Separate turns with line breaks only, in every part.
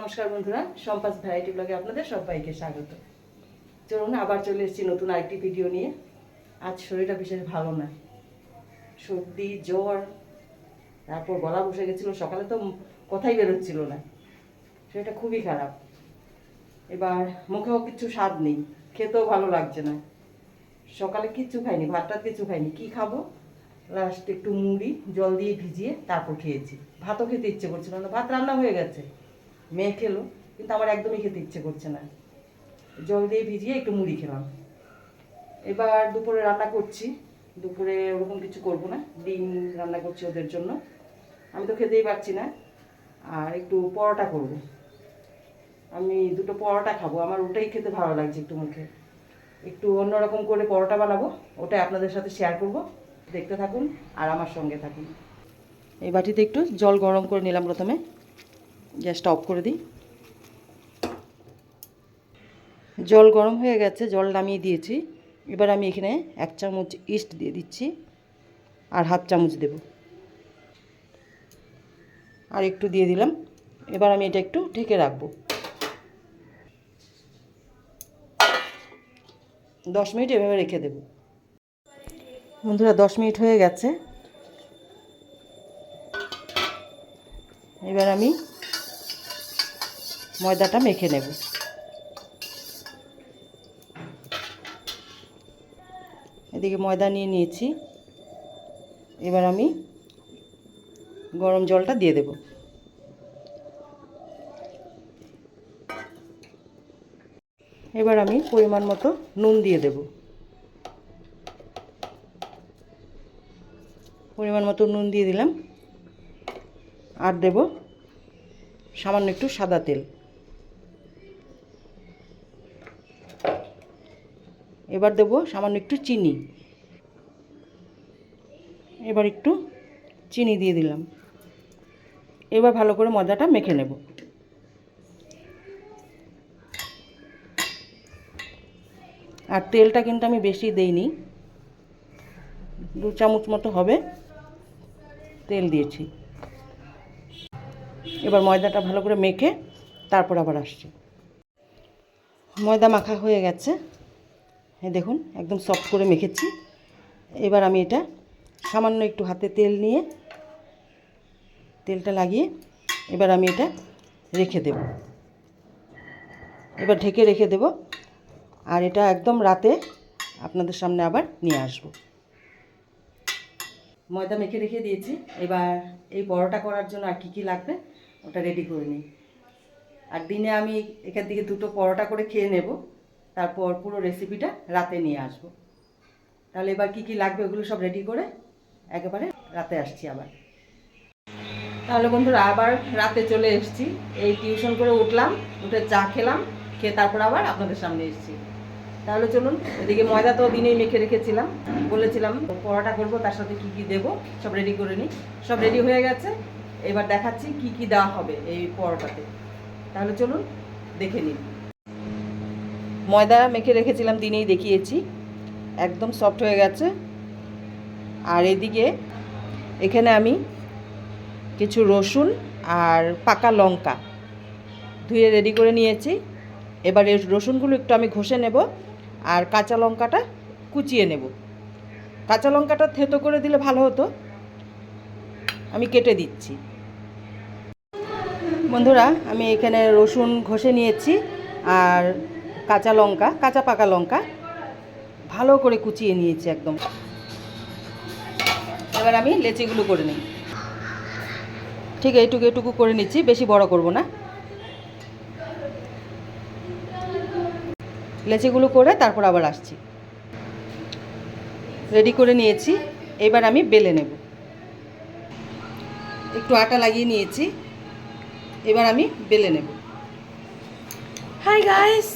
নমস্কার বন্ধুরা, সম্পাস ভ্যারাইটি ব্লগে আপনাদের সবাইকে স্বাগত। চলুন, আবার চলে এসেছি নতুন আরেকটি ভিডিও নিয়ে। আজ শরীরটা বিশেষ ভালো না। সর্দি, জ্বর, তারপর গলা বসে গেছিল, সকালে তো কথাই বেরোচ্ছিল না। শরীরটা খুবই খারাপ। এবার মুখেও কিছু স্বাদ নেই, খেতেও ভালো লাগছে না। সকালে কিচ্ছু খাইনি ভাত টাত কিছু খাইনি। কি খাব? লাস্ট একটু মুড়ি, জল দিয়ে ভিজিয়ে তারপর খেয়েছি। ভাতও খেতে ইচ্ছে করছিল না, ভাত রান্না হয়ে গেছে। মেয়ে খেলো, কিন্তু আমার একদমই খেতে ইচ্ছে করছে না। জল দিয়ে ভিজিয়ে একটু মুড়ি খেলাম। এবার দুপুরে রান্না করছি। দুপুরে ওরকম কিছু করব না, ডিম রান্না করছি ওদের জন্য। আমি তো খেতেই পারছি না। আর একটু পরোটা করব। আমি দুটো পরোটা খাব, আমার ওটাই খেতে ভালো লাগছে একটু মুখে। একটু অন্যরকম করে পরোটা বানাবো ওটাই আপনাদের সাথে শেয়ার করব। দেখতে থাকুন আর আমার সঙ্গে থাকুন। এই বাটিতে একটু জল গরম করে নিলাম প্রথমে। গ্যাসটা অফ করে দিই। জল গরম হয়ে গেছে, জল নামিয়ে দিয়েছি। এবার আমি এখানে এক চামচ ইস্ট দিয়ে দিচ্ছি আর হাফ চামচ দেব। আর একটু দিয়ে দিলাম। এবার আমি এটা একটু ঢেকে রাখব। দশ মিনিট এভাবে রেখে দেব। বন্ধুরা, দশ মিনিট হয়ে গেছে। এবার আমি ময়দাটা মেখে নেব। এদিকে ময়দা নিয়ে নিয়েছি। এবার আমি গরম জলটা দিয়ে দেব। এবার আমি পরিমাণ মতো নুন দিয়ে দেব। পরিমাণ মতো নুন দিয়ে দিলাম। আর দেব সামান্য একটু সাদা তেল। এবার দেব সামান্য একটু চিনি। এবার একটু চিনি দিয়ে দিলাম। এবার ভালো করে ময়দাটা মেখে নেব। আর তেলটা কিন্তু আমি বেশি দেইনি। দু চামচ মতো হবে তেল দিয়েছি। এবার ময়দাটা ভালো করে মেখে তারপর আবার আসছি। ময়দা মাখা হয়ে গেছে। হ্যাঁ দেখুন, একদম সফট করে মেখেছি। এবার আমি এটা সামান্য একটু হাতে তেল নিয়ে তেলটা লাগিয়ে এবার আমি এটা রেখে দেব। এবার ঢেকে রেখে দেব আর এটা একদম রাতে আপনাদের সামনে আবার নিয়ে আসব। ময়দা মেখে রেখে দিয়েছি। এবার এই পরোটা করার জন্য আর কী কী লাগবে ওটা রেডি করে নিই। আর দিনে আমি এখান থেকে দুটো পরোটা করে খেয়ে নেব। তারপর পুরো রেসিপিটা রাতে নিয়ে আসব। তাহলে এবার কি কি লাগবে ওগুলো সব রেডি করে একেবারে রাতে আসছি আবার। তাহলে বন্ধুরা, আবার রাতে চলে এসেছি। এই টিউশন করে উঠলাম, উঠে চা খেলাম, খেয়ে তারপর আবার আপনাদের সামনে এসেছি। তাহলে চলুন, এদিকে ময়দা তো দিনেই মেখে রেখেছিলাম। বলেছিলাম পরোটা করব, তার সাথে কি কি দেবো, সব রেডি করে নিই। সব রেডি হয়ে গেছে। এবার দেখাচ্ছি কি কি দেওয়া হবে এই পরোটাতে। তাহলে চলুন, দেখে নিন ময়দা মেখে রেখেছিলাম, দিনেই দেখিয়েছি। একদম সফট হয়ে গেছে। আর এদিকে এখানে আমি কিছু রসুন আর পাকা লঙ্কা ধুয়ে রেডি করে নিয়েছি। এবার এই রসুনগুলো একটু আমি ঘষে নেব আর কাঁচা লঙ্কাটা কুচিয়ে নেব। কাঁচা লঙ্কাটা থেতো করে দিলে ভালো হতো। আমি কেটে দিচ্ছি। বন্ধুরা, আমি এখানে রসুন ঘষে নিয়েছি আর কাঁচা লঙ্কা, কাঁচা পাকা লঙ্কা, ভালো করে কুচিয়ে নিয়েছি একদম। এবার আমি লেচিগুলো করে নিই। ঠিক এইটুকু এটুকু করে নিচ্ছি, বেশি বড় করব না। লেচিগুলো করে তারপর আবার আসছি। রেডি করে নিয়েছি, এবার আমি বেলে নেব। একটু আটা লাগিয়ে নিয়েছি, এবার আমি বেলে নেব।
হাই গাইস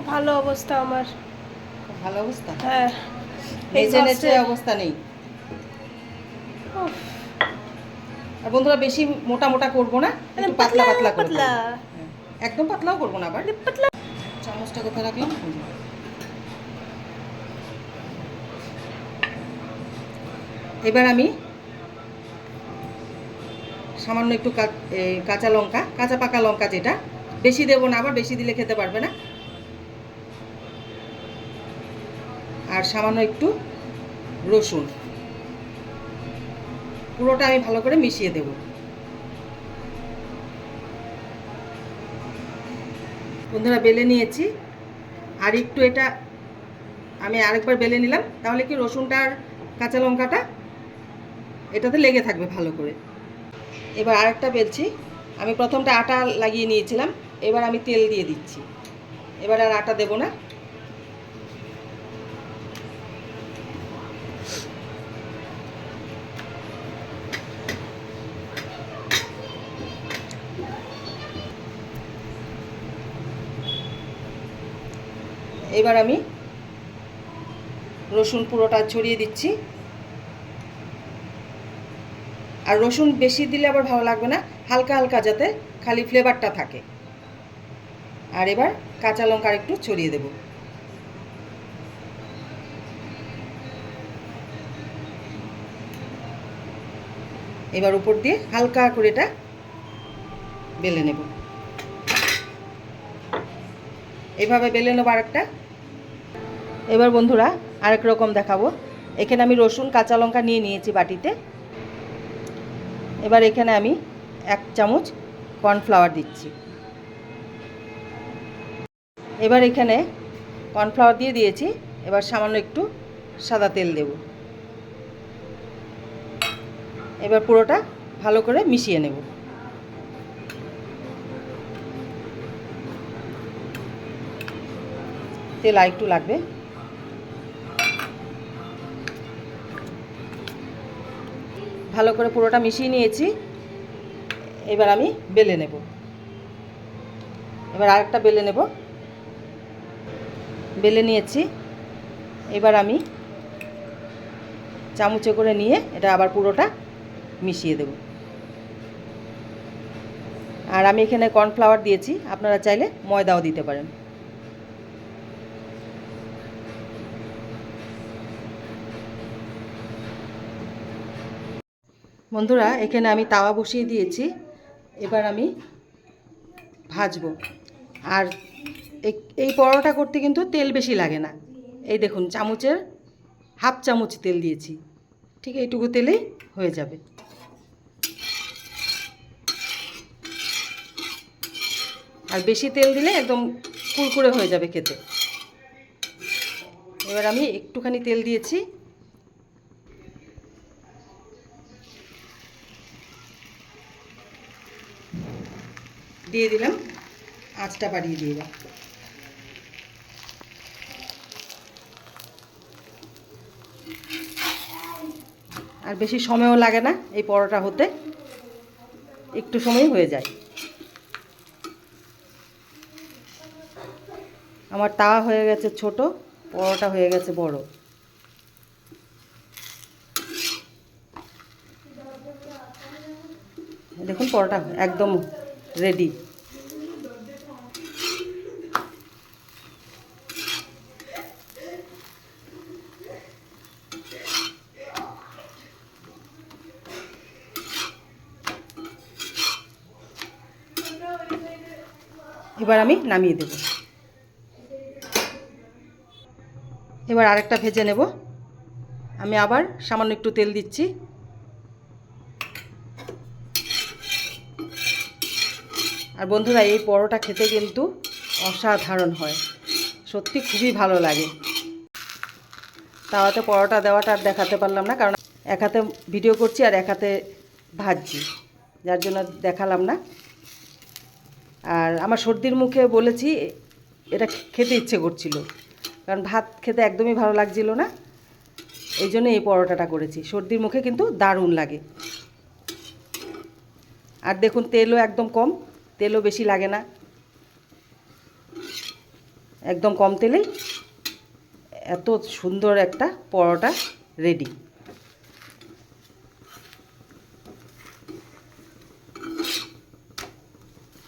খুব ভালো অবস্থা আমার।
খুব ভালো অবস্থা?
হ্যাঁ।
নেচে
Exhausted.
অবস্থা নেই? আর বন্ধুরা বেশি মোটা মোটা করব না একটু পাতলা পাতলা করব।
পাতলা।
একদম পাতলাও করব না আবার।
পাতলা।
চামচটা কোথায় রাখলাম? এবার আমি সামান্য একটু কাঁচা লঙ্কা কাঁচা পাকা লঙ্কা যেটা বেশি দেবো না আবার বেশি দিলে খেতে পারবে না। আর সামান্য একটু রসুন। পুরোটা আমি ভালো করে মিশিয়ে দেব। বন্ধুরা, বেলে নিয়েছি। আর একটু এটা আমি আরেকবার বেলে নিলাম। তাহলে কি রসুনটা আর কাঁচা লঙ্কাটা এটাতে লেগে থাকবে ভালো করে। এবার আরেকটা বেলছি। আমি প্রথমটা আটা লাগিয়ে নিয়েছিলাম। এবার আমি তেল দিয়ে দিচ্ছি। এবার আর আটা দেব না। এবার আমি রসুন পুরোটা ছড়িয়ে দিচ্ছি। আর রসুন বেশি দিলে আবার ভালো লাগবে না, হালকা হালকা যাতে খালি ফ্লেভারটা থাকে। আর এবার কাঁচা লঙ্কা একটু ছড়িয়ে দেব। এবার উপর দিয়ে হালকা করে এটা বেলে নেব। এভাবে বেলে নেব আরেকটা। এবার বন্ধুরা আরেক রকম দেখাবো। এখানে আমি রসুন, কাঁচা লঙ্কা নিয়ে নিয়েছি বাটিতে। এবার এখানে আমি এক চামচ কর্নফ্লাওয়ার দিচ্ছি। এবার এখানে কর্নফ্লাওয়ার দিয়ে দিয়েছি। এবার সামান্য একটু সাদা তেল দেব। এবার পুরোটা ভালো করে মিশিয়ে নেব। তেল আর একটু লাগবে। ভালো করে পুরোটা মিশিয়ে নিয়েছি। এবার আমি বেলে নেব। এবার আরেকটা বেলে নেব। বেলে নিয়েছি। এবার আমি চামচে করে নিয়ে এটা আবার পুরোটা মিশিয়ে দেব। আর আমি এখানে কর্নফ্লাওয়ার দিয়েছি। আপনারা চাইলে ময়দাও দিতে পারেন। বন্ধুরা, এখানে আমি তাওয়া বসিয়ে দিয়েছি। এবার আমি ভাজবো। আর এই- পরোটা করতে কিন্তু তেল বেশি লাগে না। এই দেখুন, চামচের হাফ চামচ তেল দিয়েছি। ঠিক এইটুকু তেলেই হয়ে যাবে। আর বেশি তেল দিলে একদম কুরকুরে হয়ে যাবে খেতে। এবার আমি একটুখানি তেল দিয়েছি। দিয়ে দিলাম, আঁচটা বাড়িয়ে দিয়ে দিলাম আর বেশি সময়ও লাগে না এই পরোটা হতে, একটু সময় হয়ে যায়। আমার তাওয়া হয়ে গেছে ছোট, পরোটা হয়ে গেছে বড়। দেখুন পরোটা একদম রেডি এবার আমি নামিয়ে দেব। এবার আরেকটা ভেজে নেব। আমি আবার সামান্য একটু তেল দিচ্ছি। আর বন্ধুরা, এই পরোটা খেতে কিন্তু অসাধারণ হয়। সত্যি খুবই ভালো লাগে। তাওয়াতে পরোটা দেওয়াটা আর দেখাতে পারলাম না, কারণ এক হাতে ভিডিও করছি আর এক হাতে ভাজছি। যার জন্য দেখালাম না। আর আমার সর্দির মুখে বলেছি, এটা খেতে ইচ্ছে করছিল। কারণ ভাত খেতে একদমই ভালো লাগছিল না। এই জন্য এই পরোটাটা করেছি। সর্দির মুখে কিন্তু দারুণ লাগে। আর দেখুন, তেলও একদম কম। তেলও বেশি লাগে না। একদম কম তেলেই এত সুন্দর একটা পরোটা রেডি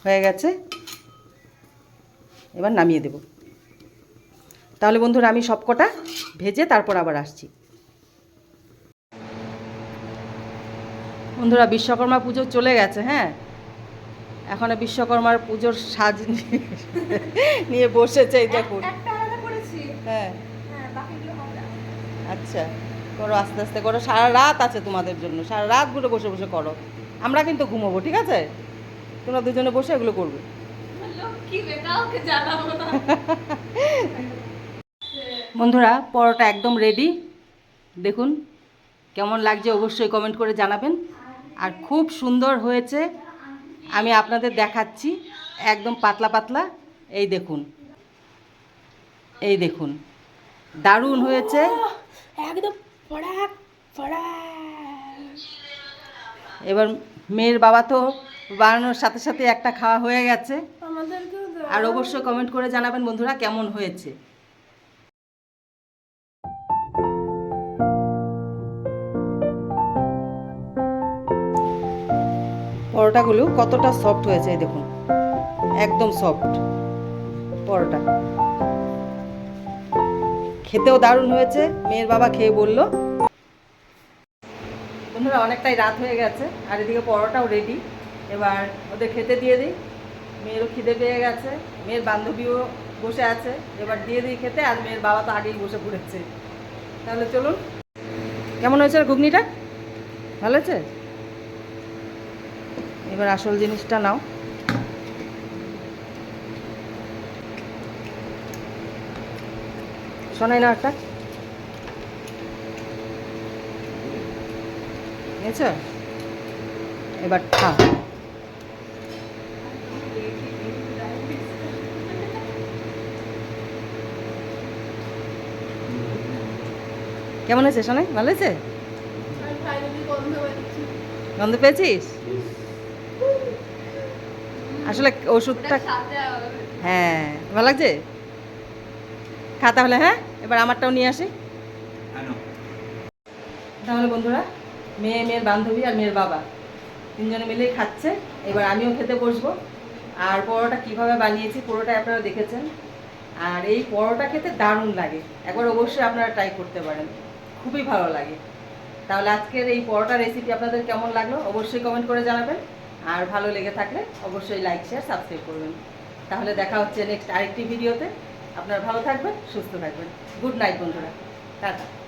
হয়ে গেছে। এবার নামিয়ে দেব। তাহলে বন্ধুরা, আমি সব কটা ভেজে তারপর আবার আসছি। বন্ধুরা, বিশ্বকর্মা পুজো চলে গেছে হ্যাঁ? এখন বিশ্বকর্মার পুজোর সাজ নিয়ে- বসেছে এই দেখুন। হ্যাঁ।
হ্যাঁ
আচ্ছা করো আস্তে আস্তে করো। সারা রাত আছে তোমাদের জন্য। সারা রাতগুলো বসে বসে করো। আমরা কিন্তু ঘুমোবো ঠিক আছে? তোমরা দুজনে বসে এগুলো করবে। বন্ধুরা পরোটা একদম রেডি দেখুন কেমন লাগছে অবশ্যই কমেন্ট করে জানাবেন। আর খুব সুন্দর হয়েছে আমি আপনাদের দেখাচ্ছি একদম পাতলা পাতলা। এই দেখুন। এই দেখুন। দারুণ হয়েছে।
একদম
এবার মেয়ের বাবা তো বানানোর সাথে সাথে একটা খাওয়া হয়ে গেছে। আর অবশ্যই কমেন্ট করে জানাবেন বন্ধুরা কেমন হয়েছে। পরোটাগুলো কতটা সফট হয়েছে দেখুন। একদম সফট পরোটা। খেতেও দারুণ হয়েছে, মেয়ের বাবা খেয়ে বলল। বন্ধুরা, অনেকটাই রাত হয়ে গেছে, আর এদিকে পরোটাও রেডি এবার ওদের খেতে দিয়ে দিই। মেয়েরও খিদে পেয়ে গেছে, মেয়ের বান্ধবীও বসে আছে। এবার দিয়ে দিই খেতে, আর মেয়ের বাবা তো আগেই বসে পড়েছে। তাহলে চলুন। কেমন হয়েছে ঘুগনিটা? ভালো হয়েছে? এবার আসল জিনিসটা নাও। শোনাই না একটা। নিয়েছ এবার খা। কেমন হয়েছে শোনাই? ভালো হয়েছে?
পাচ্ছি।
গন্ধ পেয়েছিস? আসলে ওষুধটা। হ্যাঁ ভালো লাগছে? খা তাহলে হ্যাঁ? এবার আমারটাও নিয়ে আসি। তাহলে বন্ধুরা মেয়ে মেয়ের বান্ধবী আর মেয়ের বাবা। তিনজনে মিলেই খাচ্ছে। এবার আমিও খেতে বসবো। আর পরোটা কীভাবে বানিয়েছি পুরোটা আপনারা দেখেছেন। আর এই পরোটা খেতে দারুণ লাগে। একবার অবশ্যই আপনারা ট্রাই করতে পারেন। খুবই ভালো লাগে। তাহলে আজকের এই পরোটা রেসিপি আপনাদের কেমন লাগল? অবশ্যই কমেন্ট করে জানাবেন। আর ভালো লেগে থাকলে অবশ্যই লাইক শেয়ার সাবস্ক্রাইব করবেন। তাহলে দেখা হচ্ছে নেক্সট আরেকটি ভিডিওতে আপনারা ভালো থাকবেন, সুস্থ থাকবেন। গুড নাইট বন্ধুরা। টাটা।